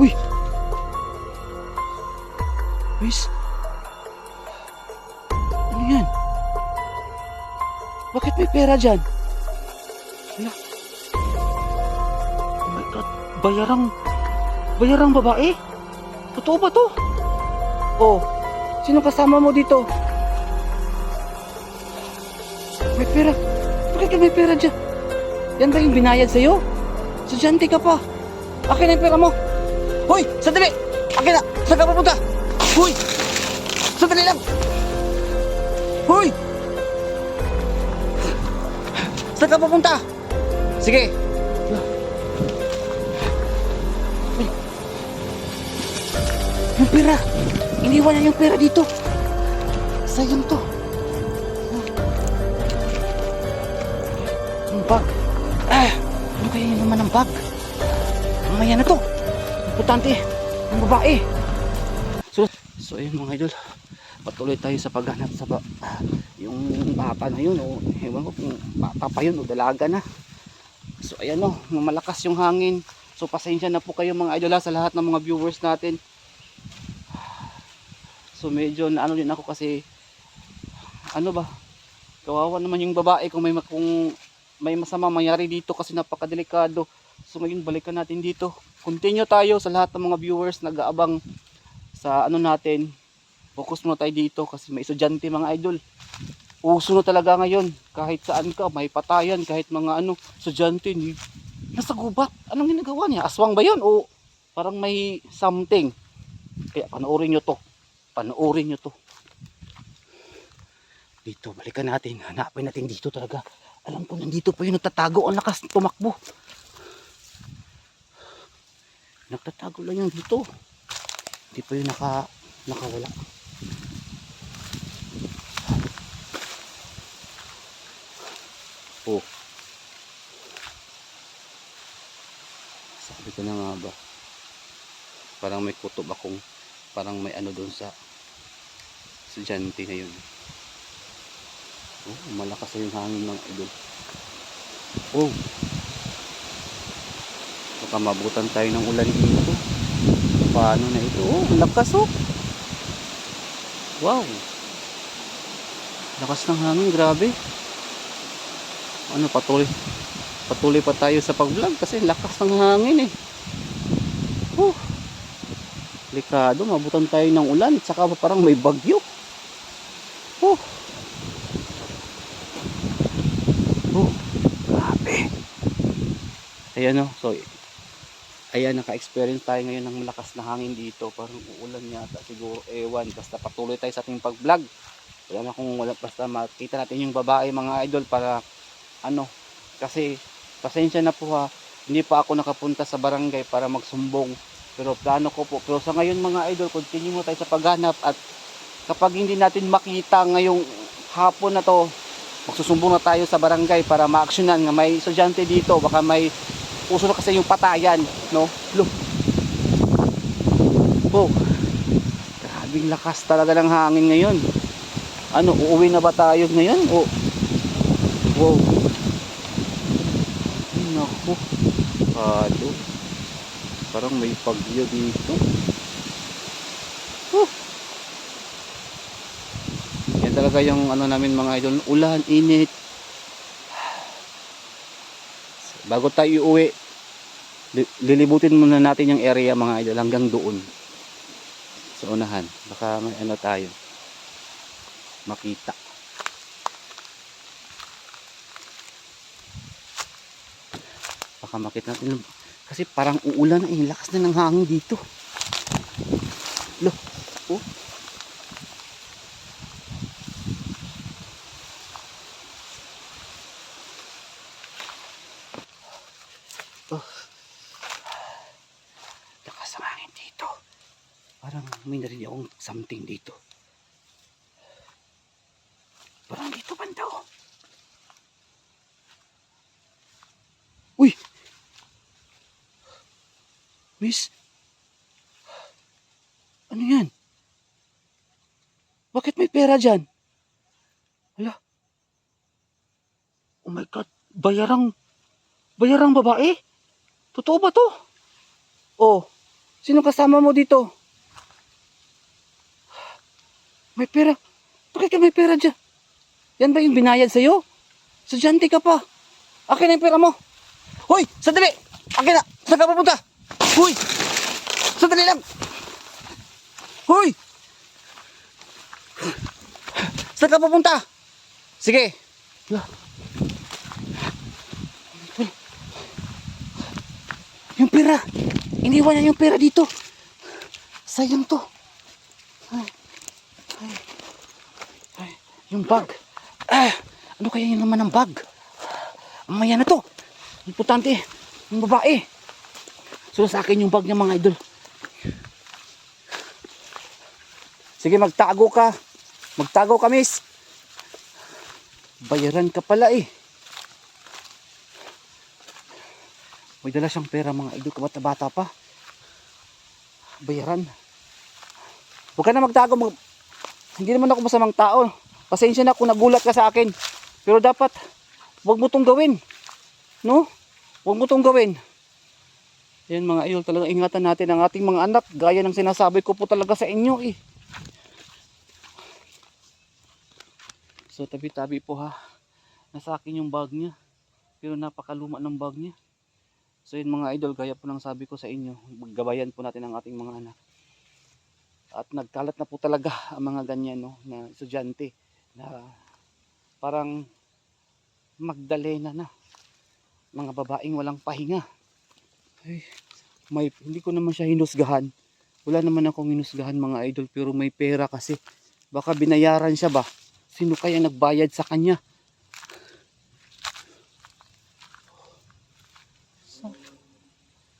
Uy! Miss? Ano yan? Bakit may pera dyan? Wala. Oh my God. Bayarang... Bayarang babae? Totoo ba to? Oh. Sino kasama mo dito? May pera. Bakit may pera dyan? Yan ba yung binayad sa'yo? Estudyante ka pa. Akin na yung pera mo. Hoy! Sandali! Akin na! Saan ka pupunta? Hoy! Sandali lang! Hoy! Saan ka pupunta? Sige. Yung pera. Iniwan na yung pera dito. Sayang to. Yung bag. Ah, ano kaya yung naman ng bag? Mamaya na to. Importante. Ang babae. So, so ayun mga idol. Patuloy tayo sa paghanap sa ba ah, yung bata na yun o ewan ko kung bata pa yun o dalaga na. So ayan o, malakas yung hangin. So pasensya na po kayo mga idol ha, sa lahat ng mga viewers natin. So medyo naano din ako kasi ano ba? Kawawa naman yung babae kung may ma- kung may masama mangyari dito kasi napakadelikado. So ngayon balikan natin dito. Continue tayo sa lahat ng mga viewers nag-aabang sa ano natin. Focus muna tayo dito kasi may estudyante mga idol. Uso na talaga ngayon. Kahit saan ka, may patayan. Kahit mga ano, estudyante. ni- Nasa gubat. Anong ginagawa niya? Aswang ba yun? O parang may something? Kaya panoorin nyo to. Panoorin nyo to. Dito, balikan natin. Hanapin natin dito talaga. Alam ko nandito pa yun nagtatago. Ang lakas tumakbo. Nagtatago lang yun dito. Hindi pa yun naka, nakawala. Oh. Sabi ko na nga ba. Parang may kutob akong parang may ano doon sa estudyante na yun. Oh, malakas na yung hangin ng idol. Oh. Baka mabutan tayo ng ulan dito. Paano na ito? Oh, lakas oh. Wow. Lakas ng hangin, grabe. Ano, patuloy. Patuloy pa tayo sa pag-vlog kasi lakas ng hangin eh. Oh. Likado, mabutan tayo ng ulan. At saka parang may bagyo. Oh. Oh, grabe. Ayan o, so, ayan, naka-experience tayo ngayon ng malakas na hangin dito. Parang uulan yata siguro, ewan. Basta patuloy tayo sa ating pag-vlog. Wala na kung wala, basta makita natin yung babae mga idol para, ano, kasi, pasensya na po ha, hindi pa ako nakapunta sa barangay para magsumbong. Pero plano ko po. Pero sa ngayon mga idol, continue mo tayo sa paghanap at kapag hindi natin makita ngayong hapon na to, magsusumbong na tayo sa barangay para ma-actionan nga may estudyante dito baka may uso na kasi yung patayan no? Look. Oh. Grabing lakas talaga ng hangin ngayon. Ano uuwi na ba tayo ngayon? O wow. Naku. Kado parang may pagyo dito. Whew. Yan talaga yung ano namin mga idol, ulan, init. Bago tayo uuwi, li- lilibutin muna natin yung area mga idol hanggang doon. Sa unahan. Baka may ano tayo. Makita. Baka makita natin. Kasi parang uulan eh. Lakas na ng hangin dito. Lo. Oh. Lakas ang hangin dito. Parang may narinig akong something dito. Parang dito banda oh. Uy! Miss? Ano yan? Bakit may pera dyan? Hala? Oh my God! Bayarang... Bayarang babae? Totoo ba to? Oh, Sino kasama mo dito? May pera. Bakit ka may pera dyan? Yan ba yung binayad sa'yo? Estudyante ka pa. Akin na yung pera mo. Hoy! Sandali! Akin na! Saan ka pupunta? Hoy! Sandali lang! Hoy! Saan ka pupunta? Sige. Yung pera. Iniwan niya yung pera dito. Sayang to. Ay. Ay. Ay. Yung bag. Ah, ano kaya yun naman ang bag? Mamaya na to. Importante. Yung babae. So sa akin yung bag niya mga idol. Sige magtago ka. Magtago ka miss. Bayaran ka pala eh. May dala siyang pera mga idol kabata-bata pa. Bayaran. Huwag ka na magtago. Mag... Hindi naman ako masamang tao. Pasensya na kung nagulat ka sa akin. Pero dapat, huwag mo tong gawin. No? Huwag mo tong gawin. Yan mga idol, talaga ingatan natin ang ating mga anak. Gaya ng sinasabi ko po talaga sa inyo eh. So tabi-tabi po ha. Nasa akin yung bag niya. Pero napakaluma ng bag niya. So yun mga idol, gaya po ng sabi ko sa inyo, gabayan po natin ang ating mga anak. At nagkalat na po talaga ang mga ganyan no, na estudyante na parang Magdalena na. Mga babaeng walang pahinga. Ay, may, hindi ko naman siya hinusgahan. Wala naman akong hinusgahan mga idol pero may pera kasi. Baka binayaran siya ba? Sino kaya nagbayad sa kanya?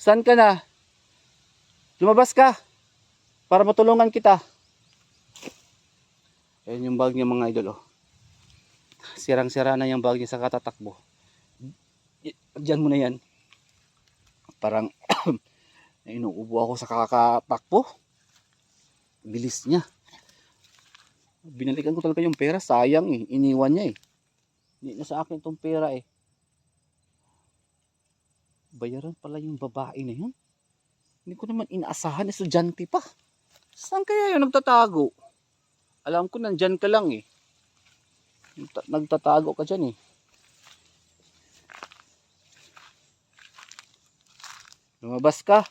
Saan ka na? Lumabas ka para matulungan kita. Ayan yung bag niya mga idol oh. Sirang-sira na yung bag niya sa katatakbo. Diyan mo na yan. Parang inuubo ako sa kakatakbo. Bilis niya. Binalikan ko talaga yung pera. Sayang eh. Iniwan niya eh. Hindi na sa akin tong pera eh. Bayaran pala yung babae na yun. Hindi ko naman inaasahan. Estudyante pa. Saan kaya yun nagtatago? Alam ko nandyan ka lang eh. Nagta- Nagtatago ka dyan eh. Lumabas ka.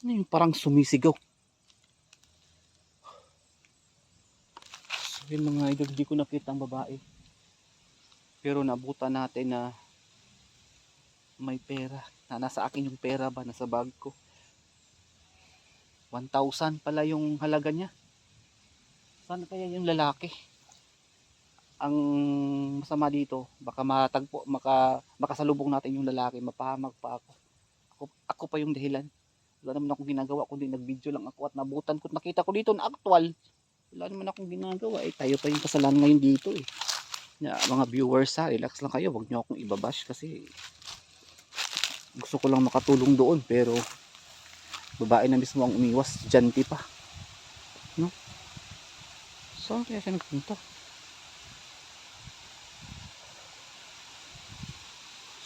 Ano yung parang sumisigaw? So yun mga idol, hindi ko nakita ang babae. Pero nabutan natin na may pera. Na nasa akin yung pera ba? Nasa bag ko. 1,000 pala yung halaga niya. Saan kaya yung lalaki? Ang masama dito, baka matagpo, maka, makasalubong natin yung lalaki, mapahamag pa ako. Ako, ako pa yung dahilan. Wala naman akong ginagawa, kundi nag-video lang ako at nabutan ko. Nakita ko dito na actual. Wala naman akong ginagawa. Eh, tayo pa yung kasalanan ngayon dito eh. Na, mga viewers ha, relax lang kayo. Huwag nyo akong ibabash kasi gusto ko lang makatulong doon. Pero babae na mismo ang umiwas. Janti pa. No? Saan kaya siya nagpunta?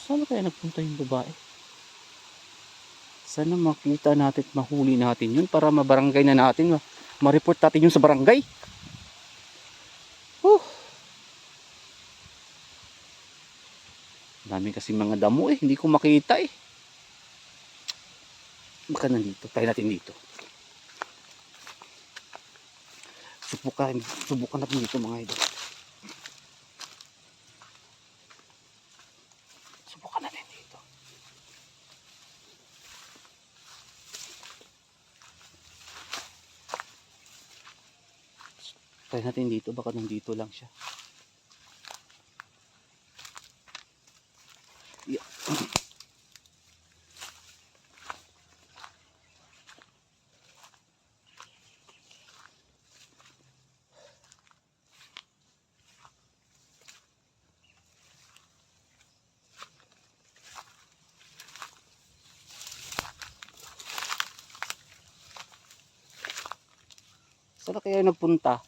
Saan kaya nagpunta yung babae? Sana makita natin at mahuli natin yun para mabarangay na natin. ma- Ma-report natin yun sa barangay. Huh. Dami kasi mga damo eh. Hindi ko makita eh. Baka nandito. Tayo natin dito. Subukan, subukan natin dito mga idol. Subukan natin dito. Try natin dito, baka nandito lang siya. Yeah. Saan na kaya nagpunta?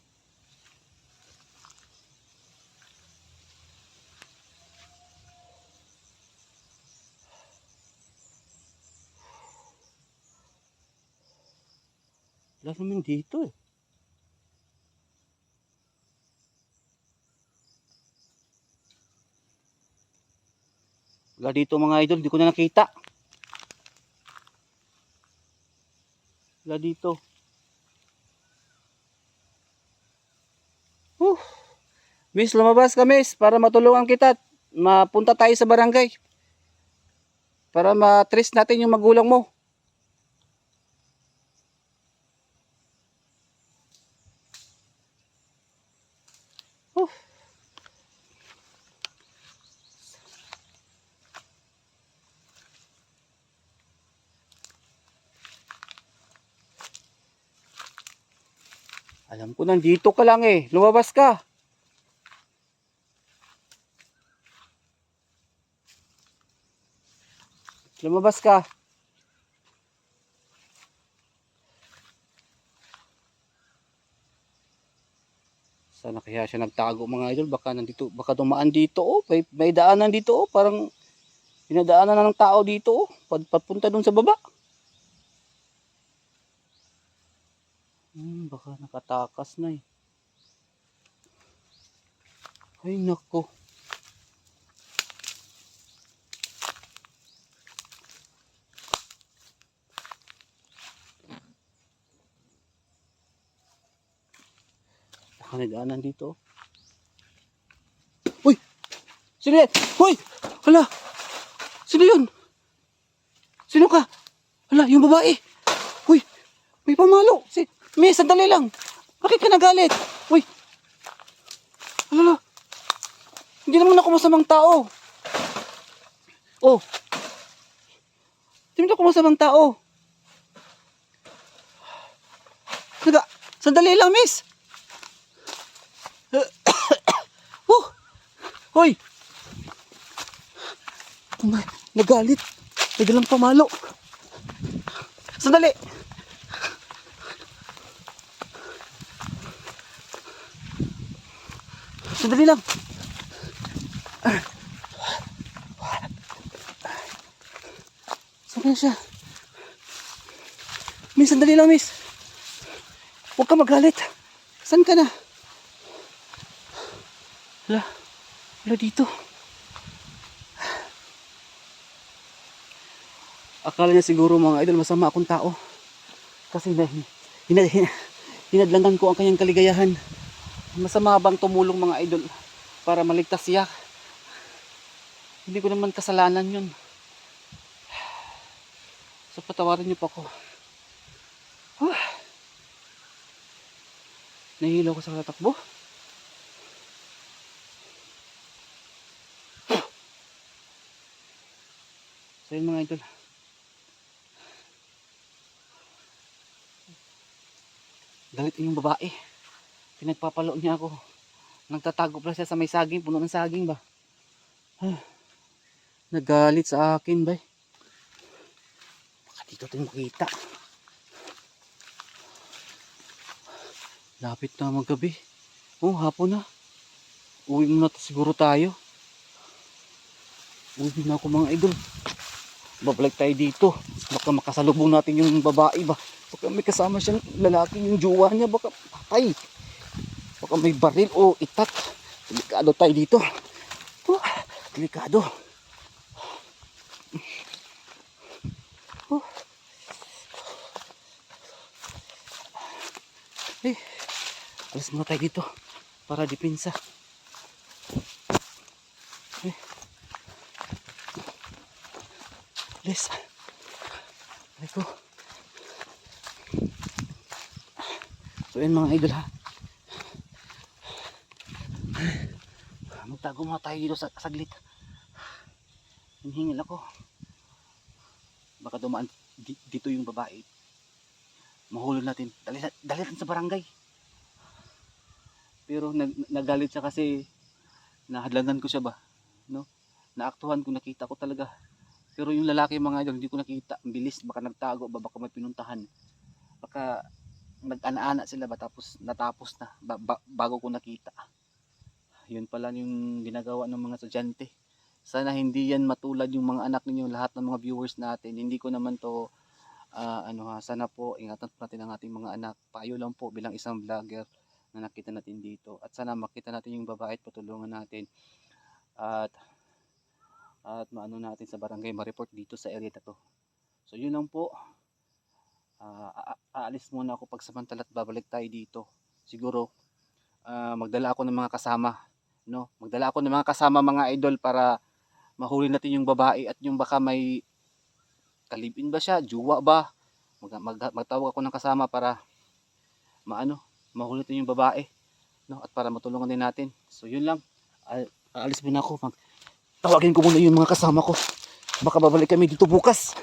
Wala naman dito eh. Wala dito mga idol, hindi ko na nakita. Wala dito. Miss, lumabas ka miss para matulungan kita. Mapunta tayo sa barangay. Para matrace natin yung magulang mo. Huh. Alam ko nandito ka lang eh. Lumabas ka. Lumabas ka. Sana kaya siya nagtago mga idol. Baka nandito, baka dumaan dito oh. May, may daanan dito oh. Parang pinadaanan na ng tao dito oh. Papunta dun sa baba. Hmm, baka nakatakas na eh. Ay nako. Nagaanan dito. Uy! Sino yan? Uy! Hala! Sino yun? Sino ka? Hala, yung babae. Uy! May pamalo. Si, may sandali lang. Bakit ka nagalit? Uy! Hala! Hindi naman ako masamang tao. Oh! Hindi naman ako masamang tao. Naga, sandali lang, miss. Oh! Hoy! Nagalit. Nagalang pamalo. Sandali! Sandali lang. Saan siya? Miss, sandali lang, miss. Huwag ka magalit. Saan ka na? Wala. Wala dito. Akala niya siguro mga idol masama akong tao. Kasi na, hinad, hinad, hinadlangan ko ang kanyang kaligayahan. Masama bang tumulong mga idol para maligtas siya? Hindi ko naman kasalanan yun. So patawarin niyo po ako. Huh. Nahihilo ko sa katatakbo. So yun mga idol. Galit yung babae. Pinagpapalo niya ako. Nagtatago pala siya sa may saging. Puno ng saging ba? Ah, Nagalit sa akin ba? Baka dito tayo makita. Lapit na maggabi. Oh, hapon na. Uwi muna siguro tayo. Uwi na ako mga idol. Babalik tayo dito. Baka makasalubong natin yung babae ba. Baka may kasama siyang lalaki yung jowa niya. Baka patay. Baka may baril o itak. Delikado tayo dito. Oh, delikado. Oh. Eh, alas muna tayo dito para dipinsa. Alis. Aray ko. So yun mga idol ha. Magtago muna tayo dito sa saglit. Hinihingil ako. Baka dumaan di- dito yung babae. Mahulog natin. Dali, dali natin sa barangay. Pero nag, nagalit siya kasi nahadlangan ko siya ba. No? Naaktuhan ko, nakita ko talaga. Pero yung lalaki mga idol, hindi ko nakita. Ang bilis, baka nagtago ba, baka may pinuntahan. Baka nag-ana-ana sila ba, tapos natapos na, ba- ba- bago ko nakita. Yun pala yung ginagawa ng mga estudyante. Sana hindi yan matulad yung mga anak ninyo, lahat ng mga viewers natin. Hindi ko naman to Ah, ano ha, sana po ingatan po natin ang ating mga anak. Payo lang po bilang isang vlogger na nakita natin dito. At sana makita natin yung babae at patulungan natin. At at maano natin sa barangay ma-report dito sa area to. So yun lang po. A- aalis muna ako pagsamantala at babalik tayo dito. Siguro ah, magdala ako ng mga kasama, no? Magdala ako ng mga kasama mga idol para mahuli natin yung babae at yung baka may kalibin ba siya, juwa ba? Mag, mag, magtawag ako ng kasama para maano, mahuli natin yung babae, no? At para matulungan din natin. So yun lang. A- aalis muna ako. Mag, tawagin ko muna yung mga kasama ko. Baka babalik kami dito bukas.